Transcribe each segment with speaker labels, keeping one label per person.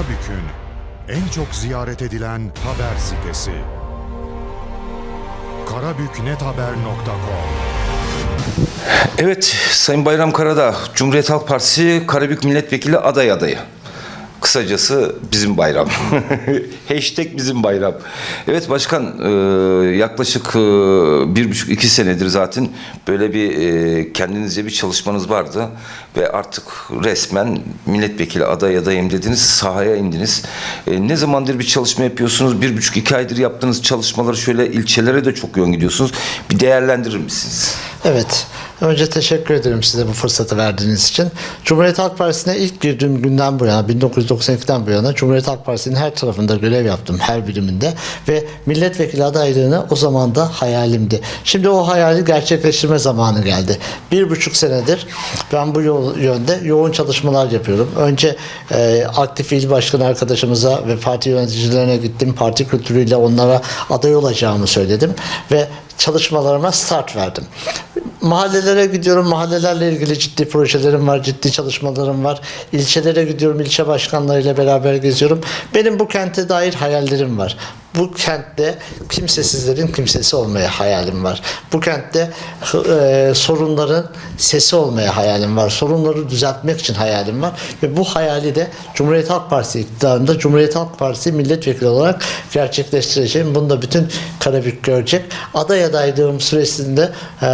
Speaker 1: Karabük'ün en çok ziyaret edilen haber sitesi. karabüknethaber.com
Speaker 2: Evet, Sayın Bayram Karadağ, Cumhuriyet Halk Partisi Karabük Milletvekili aday adayı. Kısacası bizim bayram. Hashtag bizim bayram. Evet başkan, e, yaklaşık e, bir buçuk iki senedir zaten böyle bir e, kendinizce bir çalışmanız vardı. Ve artık resmen milletvekili aday adayım dediniz, sahaya indiniz. Ne zamandır bir çalışma yapıyorsunuz? Bir buçuk iki aydır yaptığınız çalışmaları şöyle ilçelere de çok yoğun gidiyorsunuz. Bir değerlendirir misiniz?
Speaker 3: Evet. Önce teşekkür ederim size bu fırsatı verdiğiniz için. Cumhuriyet Halk Partisi'ne ilk girdiğim günden bu yana, 1992'den bu yana Cumhuriyet Halk Partisi'nin her tarafında görev yaptım, her biriminde. Ve milletvekili adaylığını o zaman da hayalimdi. Şimdi o hayali gerçekleştirme zamanı geldi. Bir buçuk senedir ben bu yol, yönde yoğun çalışmalar yapıyorum. Önce e, aktif il başkanı arkadaşımıza ve parti yöneticilerine gittim. Parti kültürüyle onlara aday olacağımı söyledim. Ve çalışmalarıma start verdim. Mahallelere gidiyorum. Mahallelerle ilgili ciddi projelerim var, ciddi çalışmalarım var. İlçelere gidiyorum. ilçe başkanlarıyla beraber geziyorum. Benim bu kente dair hayallerim var. Bu kentte kimsesizlerin kimsesi olmaya hayalim var. Bu kentte e, sorunların sesi olmaya hayalim var. Sorunları düzeltmek için hayalim var. Ve bu hayali de Cumhuriyet Halk Partisi iktidarında Cumhuriyet Halk Partisi milletvekili olarak gerçekleştireceğim. Bunu da bütün Karabük görecek. Aday adaylığım süresinde e,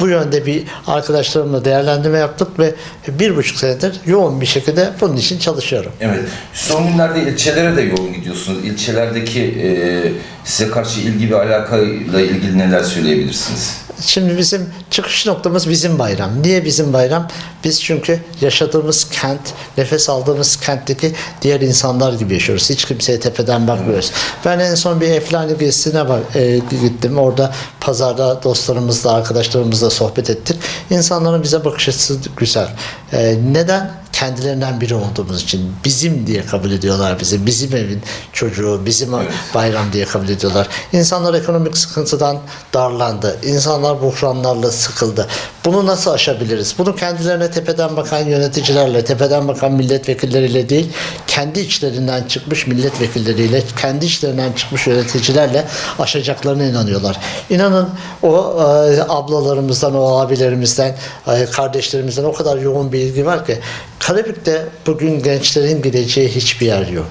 Speaker 3: bu yönde bir arkadaşlarımla değerlendirme yaptık ve bir buçuk senedir yoğun bir şekilde bunun için çalışıyorum.
Speaker 2: Evet. Son günlerde ilçelere de yoğun gidiyorsunuz. İlçelerdeki e, size karşı ilgi ve alakayla ilgili neler söyleyebilirsiniz?
Speaker 3: Şimdi bizim çıkış noktamız bizim bayram. Niye bizim bayram? Biz çünkü yaşadığımız kent, nefes aldığımız kentteki diğer insanlar gibi yaşıyoruz. Hiç kimseye tepeden bakmıyoruz. Ben en son bir Eflani gezisine e, gittim. Orada pazarda dostlarımızla, arkadaşlarımızla sohbet ettik. İnsanların bize bakış açısı güzel. E, neden? Kendilerinden biri olduğumuz için bizim diye kabul ediyorlar bizi. Bizim evin çocuğu, bizim bayram diye kabul ediyorlar. İnsanlar ekonomik sıkıntıdan darlandı. İnsanlar buhranlarla sıkıldı. Bunu nasıl aşabiliriz? Bunu kendilerine tepeden bakan yöneticilerle, tepeden bakan milletvekilleriyle değil, kendi içlerinden çıkmış milletvekilleriyle, kendi içlerinden çıkmış yöneticilerle aşacaklarına inanıyorlar. İnanın o e, ablalarımızdan, o abilerimizden, e, kardeşlerimizden o kadar yoğun bir ilgi var ki Karabük'te bugün gençlerin gideceği hiçbir yer yok.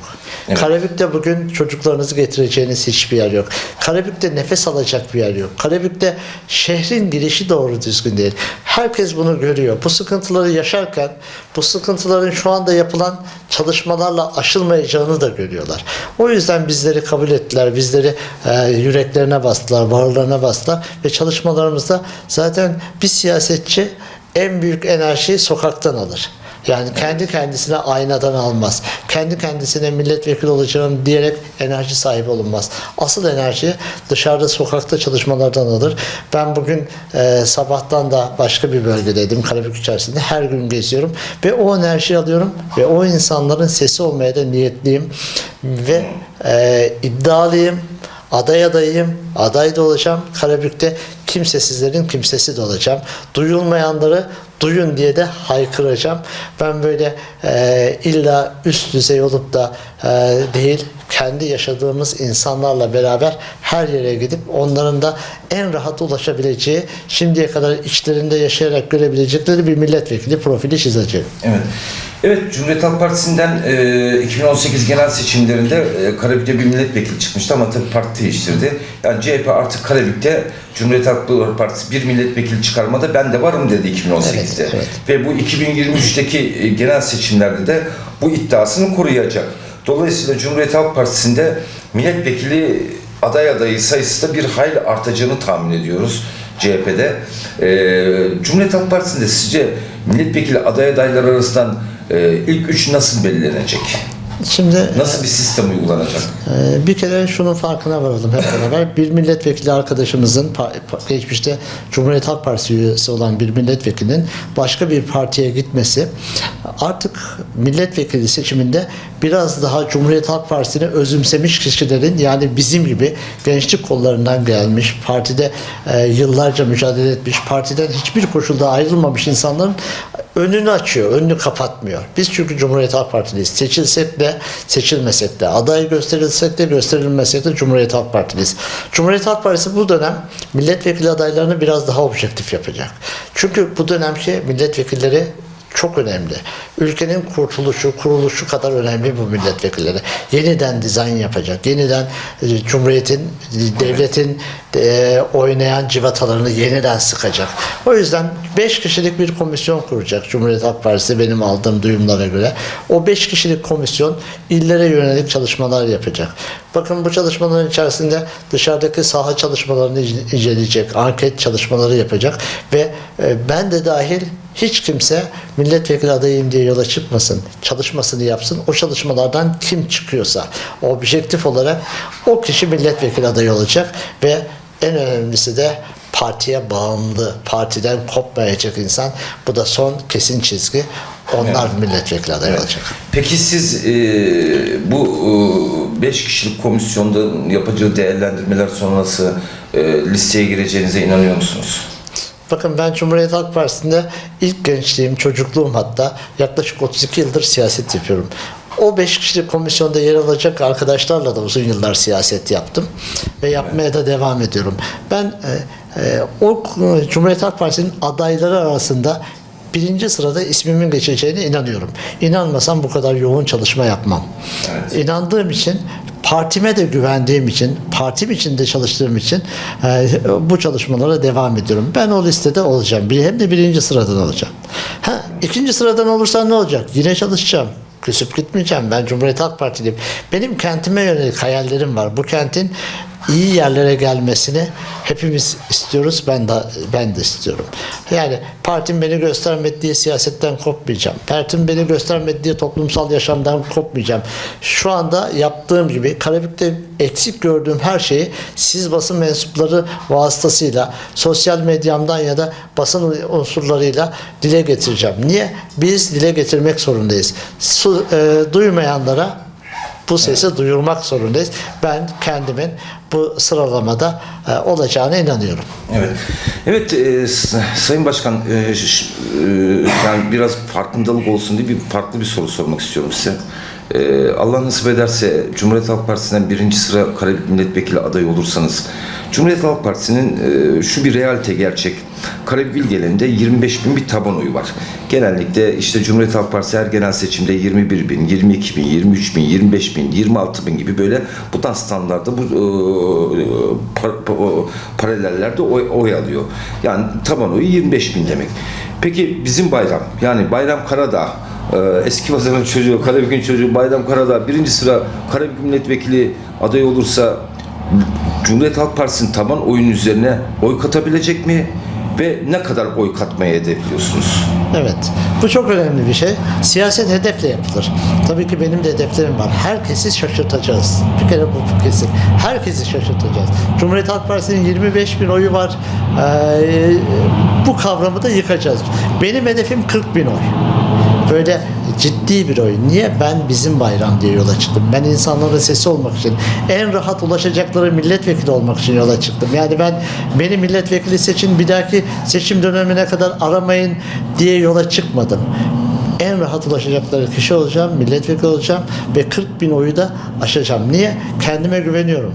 Speaker 2: Evet.
Speaker 3: Karabük'te bugün çocuklarınızı getireceğiniz hiçbir yer yok. Karabük'te nefes alacak bir yer yok. Karabük'te şehrin girişi doğru düzgün değil. Herkes bunu görüyor. Bu sıkıntıları yaşarken bu sıkıntıların şu anda yapılan çalışmalarla aşılmayacağını da görüyorlar. O yüzden bizleri kabul ettiler. Bizleri e, yüreklerine bastılar, bağırlarına bastılar ve çalışmalarımızda zaten bir siyasetçi en büyük enerjiyi sokaktan alır. Yani kendi kendisine aynadan almaz. Kendi kendisine milletvekili olacağım diyerek enerji sahibi olunmaz. Asıl enerji dışarıda sokakta çalışmalardan alır. Ben bugün e, sabahtan da başka bir bölgedeydim Karabük içerisinde. Her gün geziyorum ve o enerjiyi alıyorum ve o insanların sesi olmaya da niyetliyim ve e, iddialıyım. Aday adayım, aday da olacağım. Karabük'te kimsesizlerin kimsesi de olacağım. Duyulmayanları duyun diye de haykıracağım. Ben böyle e, illa üst düzey olup da e, değil, kendi yaşadığımız insanlarla beraber her yere gidip onların da en rahat ulaşabileceği, şimdiye kadar içlerinde yaşayarak görebilecekleri bir milletvekili profili çizeceğim.
Speaker 2: Evet. Evet, Cumhuriyet Halk Partisi'nden e, 2018 genel seçimlerinde e, Karabük'te bir milletvekili çıkmıştı ama tabii parti değiştirdi. Yani CHP artık Karabük'te Cumhuriyet Halk Partisi bir milletvekili çıkarmada ben de varım dedi 2018'de.
Speaker 3: Evet, evet.
Speaker 2: Ve bu 2023'teki e, genel seçimlerde de bu iddiasını koruyacak. Dolayısıyla Cumhuriyet Halk Partisi'nde milletvekili aday adayı sayısı da bir hayli artacağını tahmin ediyoruz CHP'de. Ee, Cumhuriyet Halk Partisi'nde sizce milletvekili aday adayları arasından e, ilk üç nasıl belirlenecek?
Speaker 3: Şimdi
Speaker 2: Nasıl bir sistem uygulanacak?
Speaker 3: Ee, Bir kere şunun farkına varalım hep beraber. Bir milletvekili arkadaşımızın geçmişte Cumhuriyet Halk Partisi üyesi olan bir milletvekilinin başka bir partiye gitmesi artık milletvekili seçiminde biraz daha Cumhuriyet Halk Partisi'ni özümsemiş kişilerin yani bizim gibi gençlik kollarından gelmiş, partide e, yıllarca mücadele etmiş, partiden hiçbir koşulda ayrılmamış insanların önünü açıyor, önünü kapatmıyor. Biz çünkü Cumhuriyet Halk Partiliyiz. Seçilsek de, seçilmesek de, aday gösterilsek de, gösterilmesek de Cumhuriyet Halk Partiliyiz. Cumhuriyet Halk Partisi bu dönem milletvekili adaylarını biraz daha objektif yapacak. Çünkü bu dönemki milletvekilleri çok önemli. Ülkenin kurtuluşu, kuruluşu kadar önemli bu milletvekilleri. Yeniden dizayn yapacak. Yeniden e, Cumhuriyet'in, devletin e, oynayan civatalarını yeniden sıkacak. O yüzden 5 kişilik bir komisyon kuracak Cumhuriyet Halk Partisi benim aldığım duyumlara göre. O 5 kişilik komisyon illere yönelik çalışmalar yapacak. Bakın bu çalışmaların içerisinde dışarıdaki saha çalışmalarını ince- inceleyecek, anket çalışmaları yapacak ve e, ben de dahil hiç kimse milletvekili adayıyım diye yola çıkmasın. Çalışmasını yapsın. O çalışmalardan kim çıkıyorsa objektif olarak o kişi milletvekili adayı olacak ve en önemlisi de partiye bağımlı, partiden kopmayacak insan. Bu da son kesin çizgi. Onlar milletvekili adayı olacak.
Speaker 2: Peki siz e, bu 5 kişilik komisyonda yapacağı değerlendirmeler sonrası e, listeye gireceğinize inanıyor musunuz?
Speaker 3: Bakın ben Cumhuriyet Halk Partisi'nde ilk gençliğim, çocukluğum hatta yaklaşık 32 yıldır siyaset yapıyorum. O 5 kişilik komisyonda yer alacak arkadaşlarla da uzun yıllar siyaset yaptım ve yapmaya da devam ediyorum. Ben e, e, o e, Cumhuriyet Halk Partisi'nin adayları arasında birinci sırada ismimin geçeceğine inanıyorum. İnanmasam bu kadar yoğun çalışma yapmam. İnandığım için partime de güvendiğim için, partim için de çalıştığım için e, bu çalışmalara devam ediyorum. Ben o listede olacağım. Hem de birinci sıradan olacağım. Ha, ikinci sıradan olursam ne olacak? Yine çalışacağım. Küsüp gitmeyeceğim. Ben Cumhuriyet Halk Partiliyim. Benim kentime yönelik hayallerim var. Bu kentin iyi yerlere gelmesini hepimiz istiyoruz. Ben de ben de istiyorum. Yani partim beni göstermedi diye siyasetten kopmayacağım. Partim beni göstermedi diye toplumsal yaşamdan kopmayacağım. Şu anda yaptığım gibi Karabük'te eksik gördüğüm her şeyi siz basın mensupları vasıtasıyla sosyal medyamdan ya da basın unsurlarıyla dile getireceğim. Niye? Biz dile getirmek zorundayız. Su, e, duymayanlara bu sesi duyurmak zorundayız. Ben kendimin bu sıralamada e, olacağına inanıyorum.
Speaker 2: Evet. Evet e, Sayın Başkan e, e, yani biraz farkındalık olsun diye bir farklı bir soru sormak istiyorum size. E, Allah nasip ederse Cumhuriyet Halk Partisi'nden birinci sıra Karabük Milletvekili adayı olursanız Cumhuriyet Halk Partisi'nin e, şu bir realite gerçek. Karabük il genelinde 25 bin bir taban oyu var. Genellikle işte Cumhuriyet Halk Partisi her genel seçimde 21 bin, 22 bin, 23 bin, 25 bin, 26 bin gibi böyle bu da standlarda bu e, pa- paralellerde oy, oy alıyor. Yani taban oyu 25 bin demek. Peki bizim bayram yani Bayram Karadağ e, eski vatanın çocuğu, Karabük'ün çocuğu Bayram Karadağ birinci sıra Karabük milletvekili adayı olursa Cumhuriyet Halk Partisi'nin taban oyun üzerine oy katabilecek mi? Ve ne kadar oy katmayı hedefliyorsunuz?
Speaker 3: Evet. Bu çok önemli bir şey. Siyaset hedefle yapılır. Tabii ki benim de hedeflerim var. Herkesi şaşırtacağız. Bir kere bu kesin. Herkesi şaşırtacağız. Cumhuriyet Halk Partisi'nin 25 bin oyu var. Ee, bu kavramı da yıkacağız. Benim hedefim 40 bin oy. Böyle ciddi bir oy. Niye? Ben bizim bayram diye yola çıktım. Ben insanların sesi olmak için, en rahat ulaşacakları milletvekili olmak için yola çıktım. Yani ben beni milletvekili seçin, bir dahaki seçim dönemine kadar aramayın diye yola çıkmadım. En rahat ulaşacakları kişi olacağım, milletvekili olacağım ve 40 bin oyu da aşacağım. Niye? Kendime güveniyorum.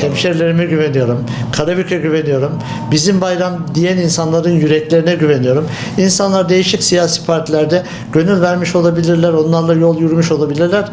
Speaker 3: Hemşerilerime güveniyorum. Karabük'e güveniyorum. Bizim bayram diyen insanların yüreklerine güveniyorum. İnsanlar değişik siyasi partilerde gönül vermiş olabilirler. Onlarla yol yürümüş olabilirler.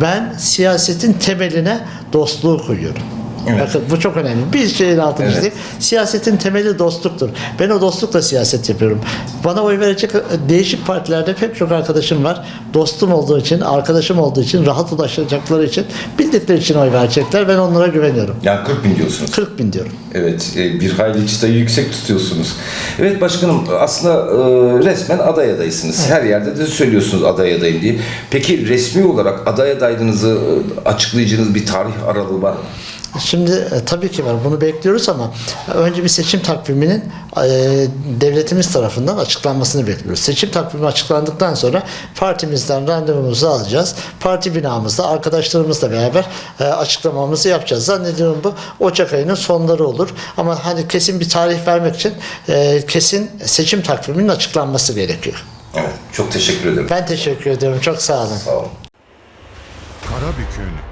Speaker 3: Ben siyasetin temeline dostluğu koyuyorum.
Speaker 2: Evet.
Speaker 3: Bakın bu çok önemli. Bir şeyin altını
Speaker 2: Evet.
Speaker 3: çizeyim. Siyasetin temeli dostluktur. Ben o dostlukla siyaset yapıyorum. Bana oy verecek değişik partilerde pek çok arkadaşım var. Dostum olduğu için, arkadaşım olduğu için, rahat ulaşacakları için, bildikleri için oy verecekler. Ben onlara güveniyorum.
Speaker 2: Yani 40 bin diyorsunuz.
Speaker 3: 40 bin diyorum.
Speaker 2: Evet, e, bir hayli çıtayı yüksek tutuyorsunuz. Evet başkanım, aslında e, resmen aday adaysınız. Her yerde de söylüyorsunuz aday adayım diye. Peki resmi olarak aday adaylığınızı e, açıklayacağınız bir tarih aralığı var mı?
Speaker 3: Şimdi e, tabii ki var. Bunu bekliyoruz ama önce bir seçim takviminin e, devletimiz tarafından açıklanmasını bekliyoruz. Seçim takvimi açıklandıktan sonra partimizden randevumuzu alacağız. Parti binamızda arkadaşlarımızla beraber e, açıklamamızı yapacağız. Zannediyorum bu Ocak ayının sonları olur. Ama hani kesin bir tarih vermek için e, kesin seçim takviminin açıklanması gerekiyor.
Speaker 2: Evet, çok teşekkür ederim.
Speaker 3: Ben teşekkür ediyorum. Çok sağ olun.
Speaker 2: Sağ olun.
Speaker 1: Karabük'ün